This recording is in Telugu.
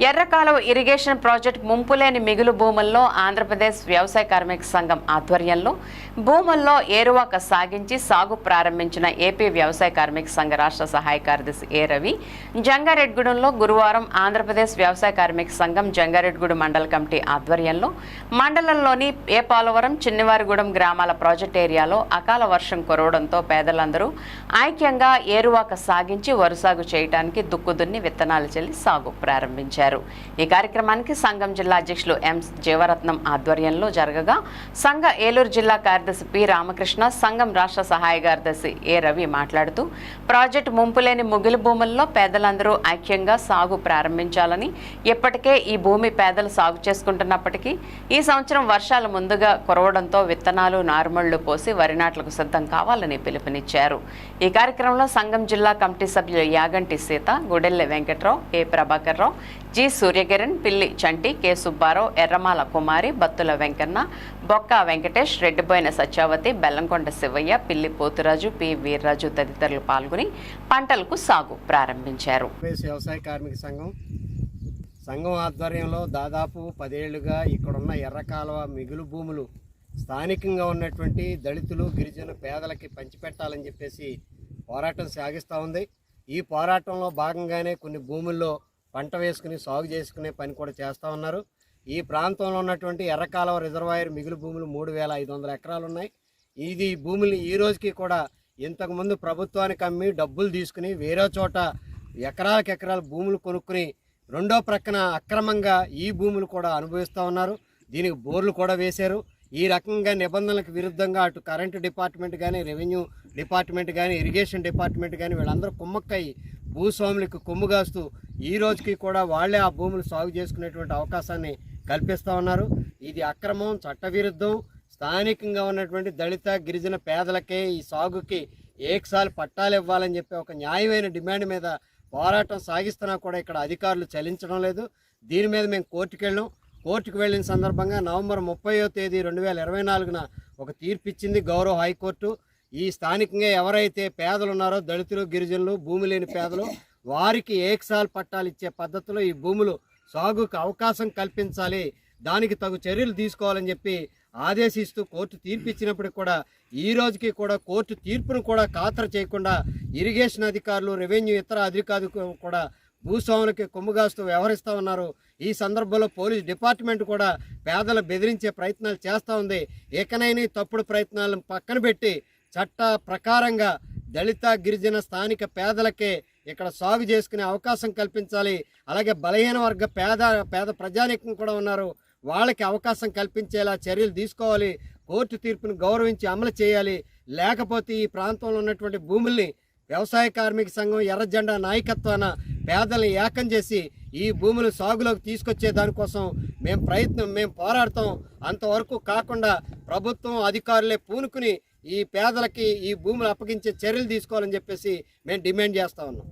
ఎర్రకాలువ ఇరిగేషన్ ప్రాజెక్ట్ ముంపులేని మిగులు భూముల్లో ఆంధ్రప్రదేశ్ వ్యవసాయ కార్మిక సంఘం ఆధ్వర్యంలో భూముల్లో ఏరువాక సాగించి సాగు ప్రారంభించిన ఏపీ వ్యవసాయ కార్మిక సంఘ రాష్ట్ర సహాయ కార్యదర్శి ఏ రవి జంగారెడ్గూడెంలో గురువారం ఆంధ్రప్రదేశ్ వ్యవసాయ కార్మిక సంఘం జంగారెడ్గూడెం మండల కమిటీ ఆధ్వర్యంలో మండలంలోని ఏపాలవరం చిన్నవారిగూడెం గ్రామాల ప్రాజెక్ట్ ఏరియాలో అకాల వర్షం కురవడంతో పేదలందరూ ఐక్యంగా ఏరువాక సాగించి వరుసాగు చేయడానికి దుక్కుదున్ని విత్తనాలు చెల్లి సాగు ప్రారంభించారు. ఈ కార్యక్రమానికి సంఘం జిల్లా అధ్యక్షులు ఎం జీవరత్నం ఆధ్వర్యంలో జరగగా సంఘ ఏలూరు జిల్లా కార్యదర్శి పి రామకృష్ణ సంఘం రాష్ట్ర సహాయ కార్యదర్శి ఏ రవి మాట్లాడుతూ ప్రాజెక్టు ముంపులేని ముగిలి భూముల్లో పేదలందరూ ఐక్యంగా సాగు ప్రారంభించాలని ఇప్పటికే ఈ భూమి పేదలు సాగు చేసుకుంటున్నప్పటికీ ఈ సంవత్సరం వర్షాలు ముందుగా కురవడంతో విత్తనాలు నారుమళ్ళు పోసి వరి నాట్లకు సిద్ధం కావాలని పిలుపునిచ్చారు. ఈ కార్యక్రమంలో సంఘం జిల్లా కమిటీ సభ్యులు Yaganti Sita Gudelle Venkatrao A Prabhakar Rao G Suryakiran Pilli Chanti K Subbarao Erramala Kumari Battula Venkanna Bokka Venkatesh రెడ్డిపోయిన Satyavathi Bellamkonda Shivayya పిల్లి పోతురాజు పి వీర్రాజు తదితరులు పాల్గొని పంటలకు సాగు ప్రారంభించారు. వ్యవసాయ కార్మిక సంఘం. సంఘం ఆధ్వర్యంలో దాదాపు పదేళ్ళుగా ఇక్కడున్న ఎర్రకాలువ మిగులు భూములు స్థానికంగా ఉన్నటువంటి దళితులు గిరిజన పేదలకి పంచిపెట్టాలని చెప్పేసి పోరాటం సాగిస్తూ ఉంది. ఈ పోరాటంలో భాగంగానే కొన్ని భూముల్లో పంట వేసుకుని సాగు చేసుకునే పని కూడా చేస్తూ ఉన్నారు. ఈ ప్రాంతంలో ఉన్నటువంటి ఎర్రకాలువ రిజర్వాయర్ మిగులు భూములు మూడు వేల ఐదు వందల ఎకరాలు ఉన్నాయి ఇది ఈ ఈ రోజుకి కూడా ఇంతకుముందు ప్రభుత్వానికి అమ్మి డబ్బులు తీసుకుని వేరే చోట ఎకరాలకు ఎకరాల భూములు కొనుక్కుని రెండో ప్రక్కన అక్రమంగా ఈ భూములు కూడా అనుభవిస్తూ ఉన్నారు. దీనికి బోర్లు కూడా వేశారు. ఈ రకంగా నిబంధనలకు విరుద్ధంగా అటు కరెంటు డిపార్ట్మెంట్ కానీ రెవెన్యూ డిపార్ట్మెంట్ కానీ ఇరిగేషన్ డిపార్ట్మెంట్ కానీ వీళ్ళందరూ కుమ్మక్కయ్యి భూస్వాములకు కొమ్ము కాస్తూ ఈ రోజుకి కూడా వాళ్ళే ఆ భూములు సాగు చేసుకునేటువంటి అవకాశాన్ని కల్పిస్తూ ఉన్నారు. ఇది అక్రమం చట్టవిరుద్ధం. స్థానికంగా ఉన్నటువంటి దళిత గిరిజన పేదలకే ఈ సాగుకి ఏకసారి పట్టాలు ఇవ్వాలని చెప్పి ఒక న్యాయమైన డిమాండ్ మీద పోరాటం సాగిస్తున్నా కూడా ఇక్కడ అధికారులు చలించడం లేదు. దీని మీద మేము కోర్టుకెళ్ళాం. కోర్టుకు వెళ్ళిన సందర్భంగా నవంబర్ ముప్పయో తేదీ రెండు వేల ఇరవై నాలుగున ఒక తీర్పు ఇచ్చింది గౌరవ హైకోర్టు. ఈ స్థానికంగా ఎవరైతే పేదలు ఉన్నారో దళితులు గిరిజనులు భూమి లేని పేదలు వారికి ఏకసాల్ పట్టాలు ఇచ్చే పద్ధతిలో ఈ భూములు సాగుకు అవకాశం కల్పించాలి దానికి తగు చర్యలు తీసుకోవాలని చెప్పి ఆదేశిస్తూ కోర్టు తీర్పు ఇచ్చినప్పటికి కూడా ఈ రోజుకి కూడా కోర్టు తీర్పును కూడా ఖాతరు చేయకుండా ఇరిగేషన్ అధికారులు రెవెన్యూ ఇతర అధికారులు కూడా భూస్వాములకి కొమ్ముగాస్తూ వ్యవహరిస్తూ ఉన్నారు. ఈ సందర్భంలో పోలీస్ డిపార్ట్మెంట్ కూడా పేదలు బెదిరించే ప్రయత్నాలు చేస్తూ ఉంది. ఏకనైని తప్పుడు ప్రయత్నాలను పక్కన పెట్టి చట్ట ప్రకారంగా దళిత గిరిజన స్థానిక పేదలకే ఇక్కడ సాగు చేసుకునే అవకాశం కల్పించాలి. అలాగే బలహీన వర్గ పేద పేద ప్రజానీకం కూడా ఉన్నారు. వాళ్ళకి అవకాశం కల్పించేలా చర్యలు తీసుకోవాలి. కోర్టు తీర్పును గౌరవించి అమలు చేయాలి. లేకపోతే ఈ ప్రాంతంలో ఉన్నటువంటి భూముల్ని వ్యవసాయ కార్మిక సంఘం ఎర్రజెండా నాయకత్వాన పేదల్ని ఏకం చేసి ఈ భూములు సాగులోకి తీసుకొచ్చే దానికోసం మేము ప్రయత్నం మేము పోరాడతాం. అంతవరకు కాకుండా ప్రభుత్వం అధికారులే పూనుకుని ఈ పేదలకి ఈ భూములు అప్పగించే చర్యలు తీసుకోవాలని చెప్పేసి మేము డిమాండ్ చేస్తా ఉన్నాం.